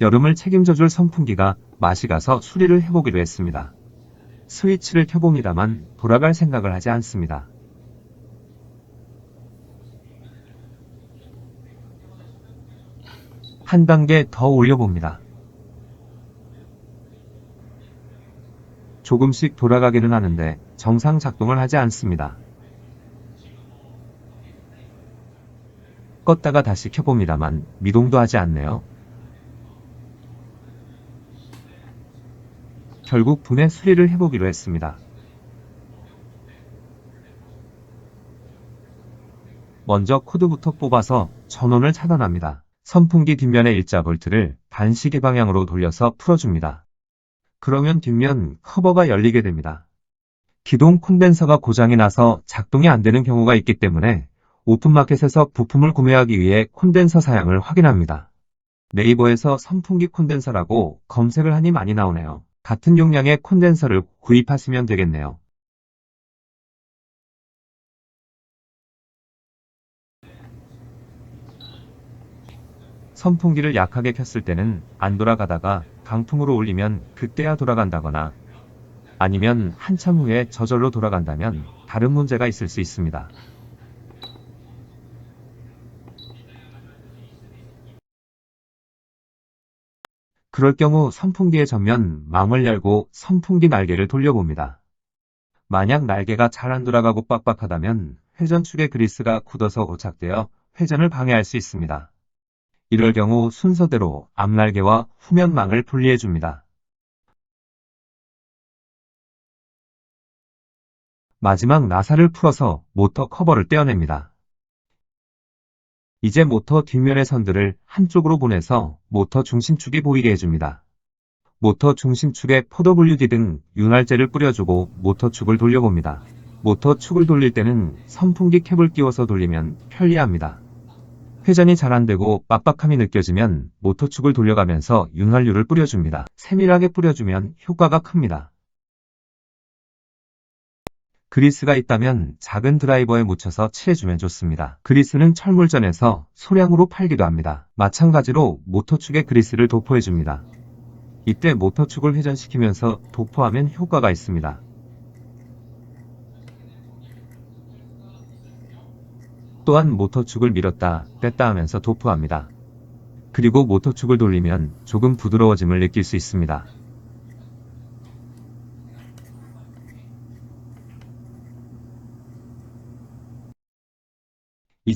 여름을 책임져줄 선풍기가 맛이 가서 수리를 해보기로 했습니다. 스위치를 켜봅니다만 돌아갈 생각을 하지 않습니다. 한 단계 더 올려봅니다. 조금씩 돌아가기는 하는데 정상 작동을 하지 않습니다. 껐다가 다시 켜봅니다만 미동도 하지 않네요. 결국 분해 수리를 해보기로 했습니다. 먼저 코드부터 뽑아서 전원을 차단합니다. 선풍기 뒷면의 일자 볼트를 반시계 방향으로 돌려서 풀어줍니다. 그러면 뒷면 커버가 열리게 됩니다. 기동 콘덴서가 고장이 나서 작동이 안 되는 경우가 있기 때문에 오픈마켓에서 부품을 구매하기 위해 콘덴서 사양을 확인합니다. 네이버에서 선풍기 콘덴서라고 검색을 하니 많이 나오네요. 같은 용량의 콘덴서를 구입하시면 되겠네요. 선풍기를 약하게 켰을 때는 안 돌아가다가 강풍으로 올리면 그때야 돌아간다거나 아니면 한참 후에 저절로 돌아간다면 다른 문제가 있을 수 있습니다. 그럴 경우 선풍기의 전면 망을 열고 선풍기 날개를 돌려봅니다. 만약 날개가 잘 안 돌아가고 빡빡하다면 회전축의 그리스가 굳어서 고착되어 회전을 방해할 수 있습니다. 이럴 경우 순서대로 앞날개와 후면망을 분리해줍니다. 마지막 나사를 풀어서 모터 커버를 떼어냅니다. 이제 모터 뒷면의 선들을 한쪽으로 보내서 모터 중심축이 보이게 해줍니다. 모터 중심축에 포WD 등 윤활제를 뿌려주고 모터축을 돌려봅니다. 모터축을 돌릴 때는 선풍기 캡을 끼워서 돌리면 편리합니다. 회전이 잘 안되고 빡빡함이 느껴지면 모터축을 돌려가면서 윤활유를 뿌려줍니다. 세밀하게 뿌려주면 효과가 큽니다. 그리스가 있다면 작은 드라이버에 묻혀서 칠해주면 좋습니다. 그리스는 철물점에서 소량으로 팔기도 합니다. 마찬가지로 모터축에 그리스를 도포해줍니다. 이때 모터축을 회전시키면서 도포하면 효과가 있습니다. 또한 모터축을 밀었다 뺐다 하면서 도포합니다. 그리고 모터축을 돌리면 조금 부드러워짐을 느낄 수 있습니다.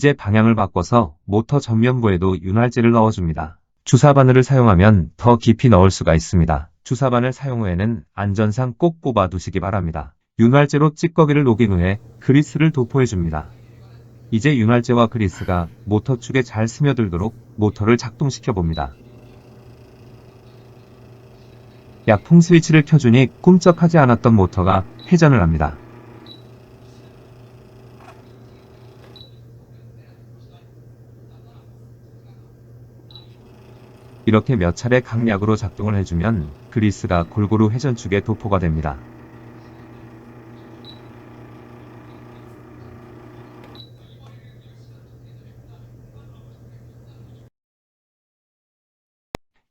이제 방향을 바꿔서 모터 전면부에도 윤활제를 넣어줍니다. 주사 바늘을 사용하면 더 깊이 넣을 수가 있습니다. 주사 바늘 사용 후에는 안전상 꼭 뽑아 두시기 바랍니다. 윤활제로 찌꺼기를 녹인 후에 그리스를 도포해줍니다. 이제 윤활제와 그리스가 모터 축에 잘 스며들도록 모터를 작동시켜 봅니다. 약풍 스위치를 켜주니 꿈쩍하지 않았던 모터가 회전을 합니다. 이렇게 몇 차례 강약으로 작동을 해주면 그리스가 골고루 회전축에 도포가 됩니다.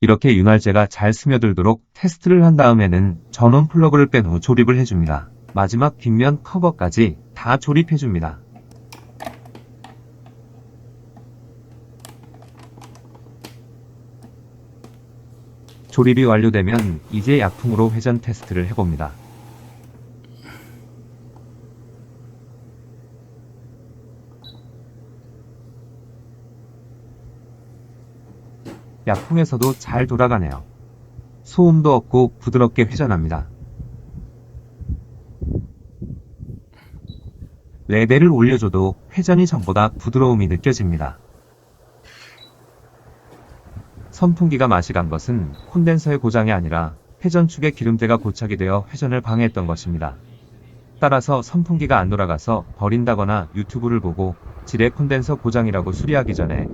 이렇게 윤활제가 잘 스며들도록 테스트를 한 다음에는 전원 플러그를 뺀후 조립을 해줍니다. 마지막 뒷면 커버까지 다 조립해줍니다. 조립이 완료되면 이제 약풍으로 회전 테스트를 해봅니다. 약풍에서도 잘 돌아가네요. 소음도 없고 부드럽게 회전합니다. 레벨을 올려줘도 회전이 전보다 부드러움이 느껴집니다. 선풍기가 맛이 간 것은 콘덴서의 고장이 아니라 회전축의 기름때가 고착이 되어 회전을 방해했던 것입니다. 따라서 선풍기가 안 돌아가서 버린다거나 유튜브를 보고 지뢰 콘덴서 고장이라고 수리하기 전에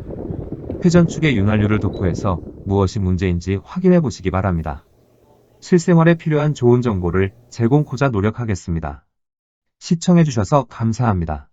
회전축의 윤활유를 도포해서 무엇이 문제인지 확인해 보시기 바랍니다. 실생활에 필요한 좋은 정보를 제공코자 노력하겠습니다. 시청해주셔서 감사합니다.